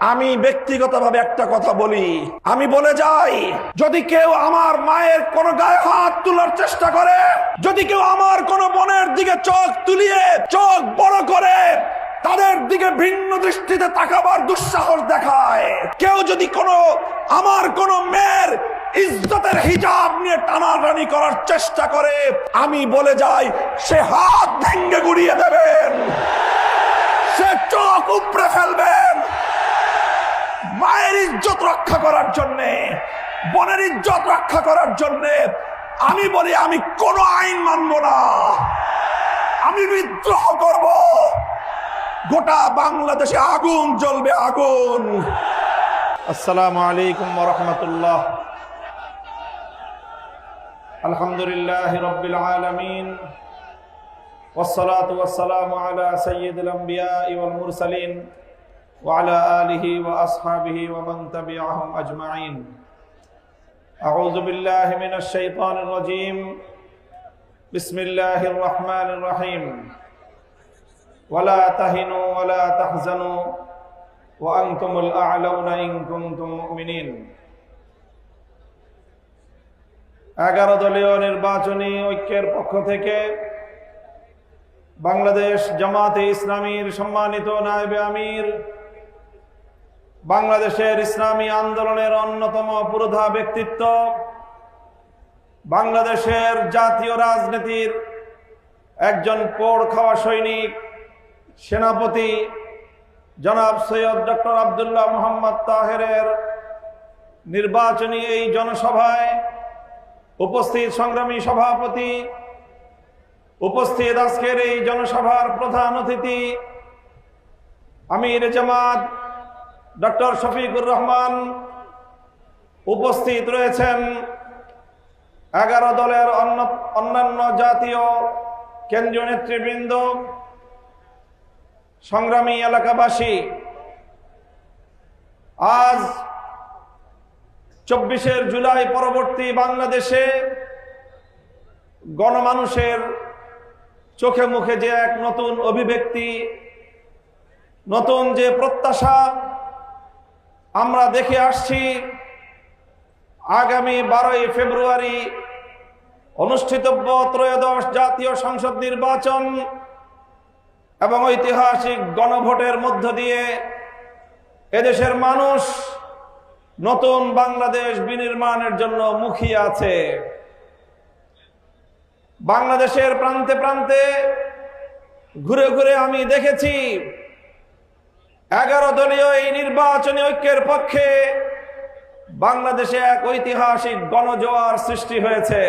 আমি ব্যক্তিগতভাবে একটা কথা বলি। আমি বলে যাই, যদি কেউ আমার মায়ের কোন গায়ে হাত তোলার চেষ্টা করে, যদি কেউ আমার কোন বোনের দিকে চোখ তুলিয়ে চোখ বড় করে, তাদের দিকে ভিন্ন দৃষ্টিতে তাকাবার দুঃসাহস দেখায়। কেউ যদি কোনো, আমার কোন মেয়ের ইজ্জতের হিজাব নিয়ে টানাটানি করার চেষ্টা করে, আমি বলে যাই, সে হাত ভেঙ্গে গুড়িয়ে দেবেন। সে চোখ উপড়ে ফেলবেন। মায়ের ইজ্জত রক্ষা করার জন্যে বোনের ইজ্জত রক্ষা করার জন্যে আমি বলি আমি কোন আইন মানব না আমি বিদ্রোহ করব গোটা বাংলাদেশে আগুন জ্বলবে আগুন আসসালামু আলাইকুম রহমতুল্লাহ আলহামদুলিল্লাহ রবিল আলমিন والصلاة والسلام على سيد الأنبياء والمرسلين وعلى آله وأصحابه ومن تبعهم أجمعين أعوذ بالله من الشيطان الرجيم بسم الله الرحمن الرحيم ولا تهنوا ولا تحزنوا وأنتم الأعلون إن كنتم مؤمنين এগারো দলীয় নির্বাচনী ঐক্যের পক্ষ থেকে বাংলাদেশ জামাতে ইসলামীর সম্মানিত নায়েবে আমির বাংলাদেশের ইসলামী আন্দোলনের অন্যতম পুরোধা ব্যক্তিত্ব, বাংলাদেশের জাতীয় রাজনীতির একজন পোড় খাওয়া সৈনিক, সেনাপতি জনাব সৈয়দ ডক্টর আবদুল্লাহ মোহাম্মদ তাহেরের নির্বাচনী এই জনসভায় উপস্থিত সংগ্রামী সভাপতি, উপস্থিত আজকের এই জনসভার প্রধান অতিথি আমির জামাত ডক্টর শফিকুর রহমান উপস্থিত রয়েছেন এগারো দলের অন্য অন্যান্য জাতীয় কেন্দ্রীয় নেতৃবৃন্দ, সংগ্রামী এলাকাবাসী। আজ চব্বিশের জুলাই পরবর্তী বাংলাদেশে গণমানুষের চোখে মুখে যে এক নতুন অভিব্যক্তি, নতুন যে প্রত্যাশা আমরা দেখে আসছি আগামী বারোই ফেব্রুয়ারি অনুষ্ঠিতব্য ত্রয়োদশ জাতীয় সংসদ নির্বাচন এবং ঐতিহাসিক গণভোটের মধ্য দিয়ে এদেশের মানুষ নতুন বাংলাদেশ বিনির্মাণের জন্য মুখিয়ে আছে। বাংলাদেশের প্রান্তে প্রান্তে ঘুরে ঘুরে আমি দেখেছি এগারো দলীয় এই নির্বাচনী ঐক্যের পক্ষে বাংলাদেশে এক ঐতিহাসিক গণজোয়ার সৃষ্টি হয়েছে।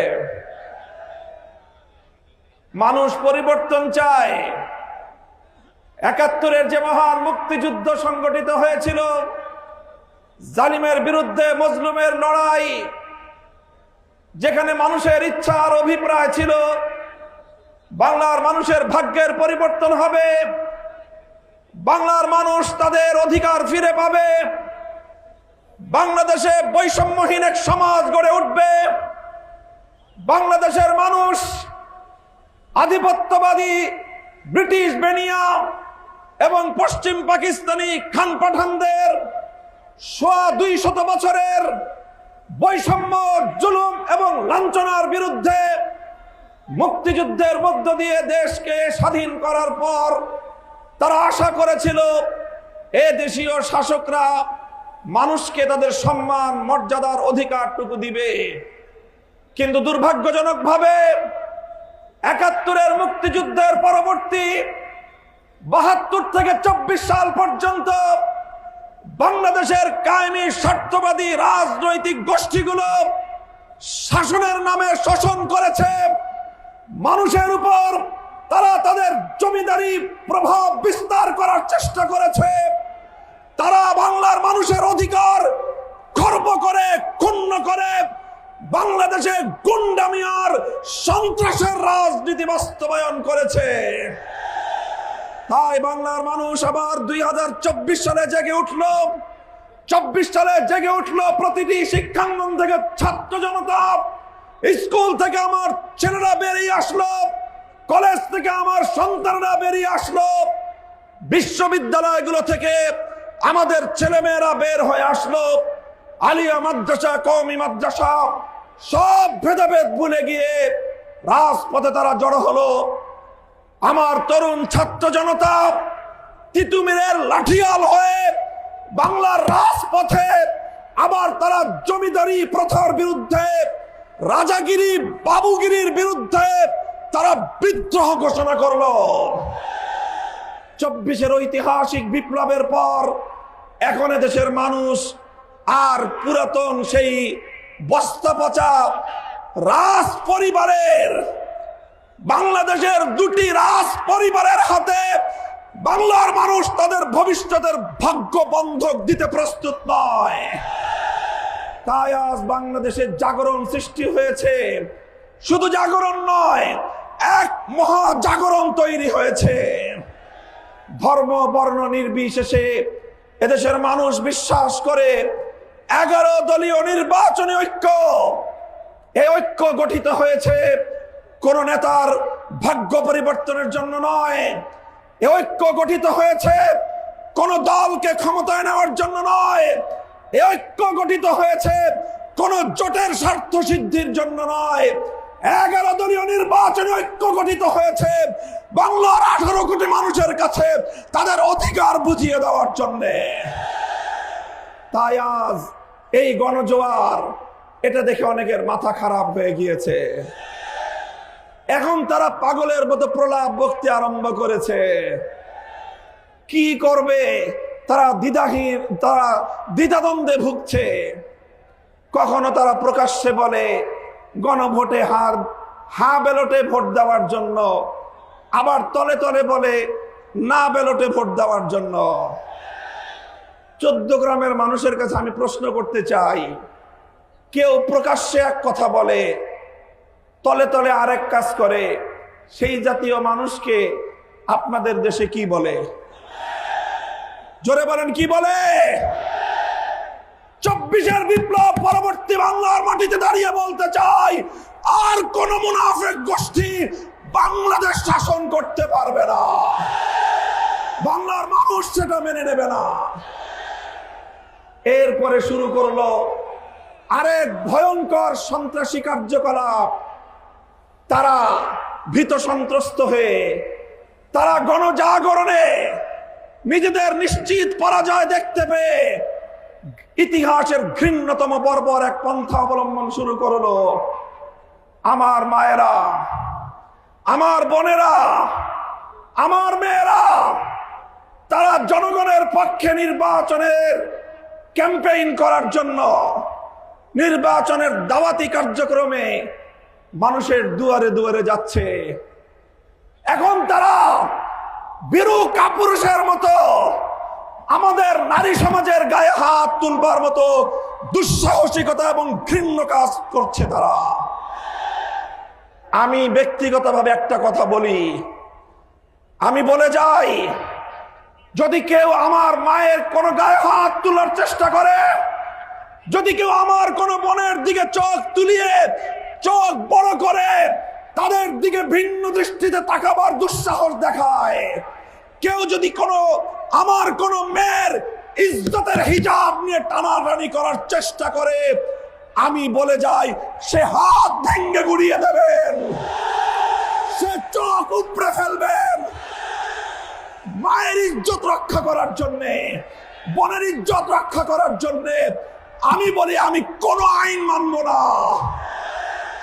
মানুষ পরিবর্তন চায়। একাত্তরের যে মহান মুক্তিযুদ্ধ সংগঠিত হয়েছিল, জালিমের বিরুদ্ধে মজলুমের লড়াই, যেখানে মানুষের ইচ্ছা আর অভিপ্রায় ছিল, বাংলার মানুষের ভাগ্যের পরিবর্তন হবে বাংলার মানুষ তাদের অধিকার ফিরে পাবে। বাংলাদেশে বৈষম্যহীন এক সমাজ গড়ে উঠবে। বাংলাদেশের মানুষ আধিপত্যবাদী ব্রিটিশ বেনিয়া এবং পশ্চিম পাকিস্তানি খান পাঠানদের সোয়া দুই শত বছরের বৈষম্য, জুলুম এবং লাঞ্ছনার বিরুদ্ধে মুক্তিযুদ্ধের মধ্য দিয়ে দেশকে স্বাধীন করার পর তারা আশা করেছিল এ দেশীয় শাসকরা মানুষকে তাদের সম্মান, মর্যাদার অধিকারটুকু দিবে। কিন্তু দুর্ভাগ্যজনকভাবে একাত্তরের মুক্তিযুদ্ধের পরবর্তী বাহাত্তর থেকে চব্বিশ সাল পর্যন্ত বাংলাদেশের কায়েমি স্বার্থবাদী রাজনৈতিক গোষ্ঠীগুলো শাসনের নামে শোষণ করেছে। মানুষের উপর তারা তাদের জমিদারি প্রভাব বিস্তার করার চেষ্টা করেছে। তারা বাংলার মানুষের অধিকার খর্ব করে, ক্ষুণ্ণ করে। বাংলাদেশে গুন্ডামিয়ার সন্ত্রাসের রাজনীতি বাস্তবায়ন করেছে। তাই বাংলার মানুষ আবার দুই হাজার চব্বিশ সালে জেগে উঠল। চব্বিশ সালে জেগে উঠল প্রতিটি শিক্ষাঙ্গন থেকে ছাত্র জনতা। স্কুল থেকে আমার ছেলেরা বেরিয়ে আসলো। কলেজ থেকে আমার সন্তানরা বেরিয়ে আসলো। বিশ্ববিদ্যালয়গুলো থেকে আমাদের ছেলেমেয়েরা বের হয়ে আসলো। আলিয়া মাদ্রাসা, কওমি মাদ্রাসা, সব ভেদাভেদ ভুলে গিয়ে রাজপথে তারা জড়ো হলো। আমার তরুণ ছাত্র জনতা, তিতুমিরের লাঠিয়াল হয়ে বাংলার রাজপথে আবার তারা জমিদারি প্রথার বিরুদ্ধে, রাজাগিরি, বাবুগিরির বিরুদ্ধে তারা বিদ্রোহ ঘোষণা করল। চব্বিশের ঐতিহাসিক বিপ্লবের পর এখন দেশের মানুষ আর পুরাতন সেই বস্তা রাজ পরিবারের বাংলাদেশের দুটি রাজ পরিবারের হাতে বাংলার মানুষ তাদের ভবিষ্যতের ভাগ্য বন্ধক দিতে প্রস্তুত নয়। তাই আজ বাংলাদেশের জাগরণ সৃষ্টি হয়েছে। শুধু জাগরণ নয় এক মহা জাগরণ তৈরি হয়েছে। ধর্ম, বর্ণ নির্বিশেষে এদেশের মানুষ বিশ্বাস করে এগারো দলীয় নির্বাচনী ঐক্য, এই ঐক্য গঠিত হয়েছে কোন নেতার ভাগ্য পরিবর্তনের জন্য নয়। এ ঐক্য গঠিত হয়েছে কোন দলকে ক্ষমতায় নেওয়ার জন্য নয়। এ ঐক্য গঠিত হয়েছে কোন জোটের স্বার্থ সিদ্ধির জন্য নয়। এগারো দলীয় নির্বাচনী ঐক্য গঠিত হয়েছে। বাংলার আঠারো কোটি মানুষের কাছে তাদের অধিকার বুঝিয়ে দেওয়ার জন্যে। তাই আজ এই গণজোয়ার, এটা দেখে অনেকের মাথা খারাপ হয়ে গিয়েছে। এখন তারা পাগলের মতো প্রলাপ বক্তি আরম্ভ করেছে। কি করবে? তারা দ্বিধাহীন, তারা দ্বিধাদ্বন্দ্বে ভুগছে। কখনো তারা প্রকাশ্যে বলে গণভোটে হার, হা বেলটে ভোট দেওয়ার জন্য, আবার তলে তলে বলে না বেলটে ভোট দেওয়ার জন্য। চোদ্দ গ্রামের মানুষের কাছে আমি প্রশ্ন করতে চাই, কেউ প্রকাশ্যে এক কথা বলে, তলে তলে আরেক কাজ করে, সেই জাতীয় মানুষকে আপনাদের দেশে কি বলে? জোরে বলেন, কি বলে? চব্বিশের বিপ্লব পরবর্তী বাংলার মাটিতে দাঁড়িয়ে বলতে চাই, আর কোন মুনাফেক গোষ্ঠী বাংলাদেশ শাসন করতে পারবে না। বাংলার মানুষ সেটা মেনে নেবে না। এরপরে শুরু করল আরেক ভয়ঙ্কর সন্ত্রাসী কার্যকলাপ। তারা ভীত সন্ত্রস্ত হয়ে, তারা গণজাগরণে নিজেদের নিশ্চিত পরাজয় দেখতে পেয়ে ইতিহাসের ঘৃণ্যতম বর্বর এক পন্থা অবলম্বন শুরু করল। আমার মায়েরা, আমার বোনেরা, আমার মেয়েরা, তারা জনগণের পক্ষে নির্বাচনের ক্যাম্পেইন করার জন্য নির্বাচনের দাওয়াতি কার্যক্রমে মানুষের দুয়ারে দুয়ারে যাচ্ছে। এখন তারা বিরু কাপুরুষের মতো আমাদের নারী সমাজের গায়ে হাত তুলবার মতো দুঃসাহসিকতা এবং ঘৃণ্য কাজ করছে তারা। আমি ব্যক্তিগতভাবে একটা কথা বলি। আমি বলে যাই, যদি কেউ আমার মায়ের কোনো গায়ে হাত তোলার চেষ্টা করে, যদি কেউ আমার কোনো বোনের দিকে চোখ তুলিয়ে চোখ বড় করে, তাদের দিকে ভিন্ন দৃষ্টিতে তাকাবার দুঃসাহস দেখায়। কেউ যদি কোনো আমার কোনো মেয়ের ইজ্জতের হিজাব নিয়ে টানাটানি করার চেষ্টা করে, আমি বলে যাই, সে হাত ভেঙ্গে গুড়িয়ে দেবেন, সে চোখ উপড়ে ফেলবেন। মায়ের ইজ্জত রক্ষা করার জন্যে, বোনের ইজ্জত রক্ষা করার জন্যে, আমি বলি, আমি কোন আইন মানব না।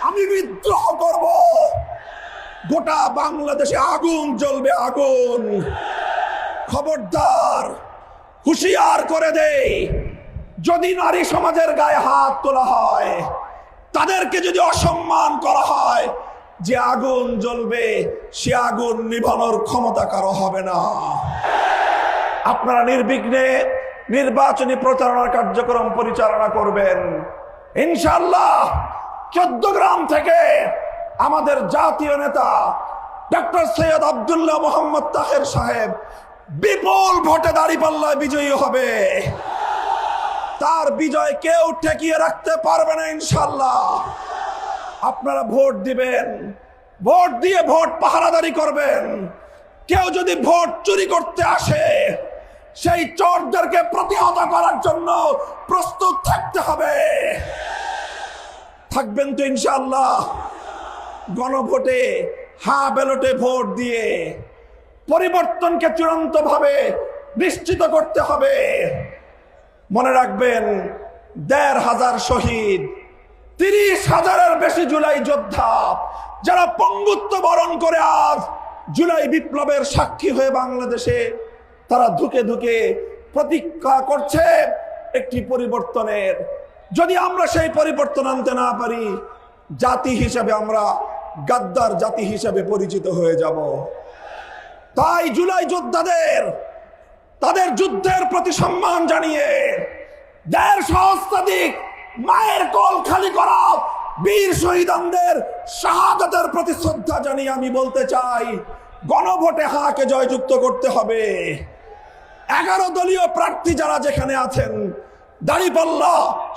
আমি বিদ্রোহ করব। গোটা বাংলাদেশে আগুন জ্বলবে, আগুন। খবরদার, হুঁশিয়ার করে দে যদি নারী সমাজের গায়ে হাত তোলা হয়, তাদেরকে যদি অসম্মান করা হয়, যে আগুন জ্বলবে, সে আগুন নিভানোর ক্ষমতা কারও হবে না। আপনারা নির্বিঘ্নে নির্বাচনী প্রচারণার কার্যক্রম পরিচালনা করবেন। ইনশাল্লাহ চোদ্দ গ্রাম থেকে আমাদের জাতীয় নেতা ডক্টর সৈয়দ আবদুল্লাহ মোহাম্মদ তাহের সাহেব বিপুল ভোটে দাঁড়িপাল্লায় বিজয়ী হবে। তার বিজয় কেউ ঠেকিয়ে রাখতে পারবে না ইনশাল্লাহ। আপনারা ভোট দিবেন, ভোট দিয়ে ভোট পাহারাদারি করবেন। কেউ যদি ভোট চুরি করতে আসে, সেই চোরদেরকে প্রতিহত করার জন্য প্রস্তুত থাকতে হবে। থাকবেন তো ইনশাল্লাহ। গণভোটে হা ব্যালটে ভোট দিয়ে পরিবর্তনকে চূড়ান্ত ভাবে নিশ্চিত করতে হবে। মনে রাখবেন, দেড় হাজার শহীদ, তিরিশ হাজারের বেশি জুলাই যোদ্ধা, যারা পঙ্গুত্ব বরণ করে আজ জুলাই বিপ্লবের সাক্ষী হয়ে বাংলাদেশে, তারা ধুকে ধুকে প্রতীক্ষা করছে একটি পরিবর্তনের। যদি আমরা সেই পরিবর্তন আনতে না পারি, জাতি হিসাবে আমরা গাদ্দার জাতি হিসাবে পরিচিত হয়ে যাব। তাই জুলাই যোদ্ধাদের, তাদের যুদ্ধের প্রতি সম্মান জানিয়ে দেড় সহস্রাধিক মায়ের কল খালি করা বীর শহীদানদের শাহাদাতের প্রতি শ্রদ্ধা জানিয়ে আমি বলতে চাই, গণভোটে হাকে জয়যুক্ত করতে হবে। এগারো দলীয় প্রার্থী যারা যেখানে আছেন, দাড়িপাল্লা,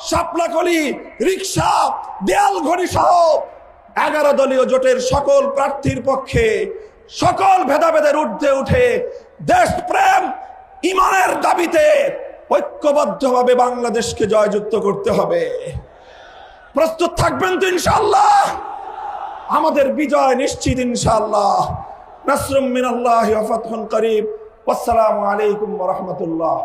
শাপলাকলি রিক্সা দেয়াল ঘড়ি সহ এগারো দলীয় জোটের সকল প্রার্থীর পক্ষে সকল ভেদাভেদের ঊর্ধ্বে উঠে দেশপ্রেম ইমানের দাবিতে ঐক্যবদ্ধভাবে বাংলাদেশকে জয়যুক্ত করতে হবে। প্রস্তুত থাকবেন তো ইনশাল্লাহ আমাদের বিজয় নিশ্চিত ইনশাল্লাহ নাসরুম মিনাল্লাহ ফাতহুন করিব আসসালামু আলাইকুম রাহমাতুল্লাহ।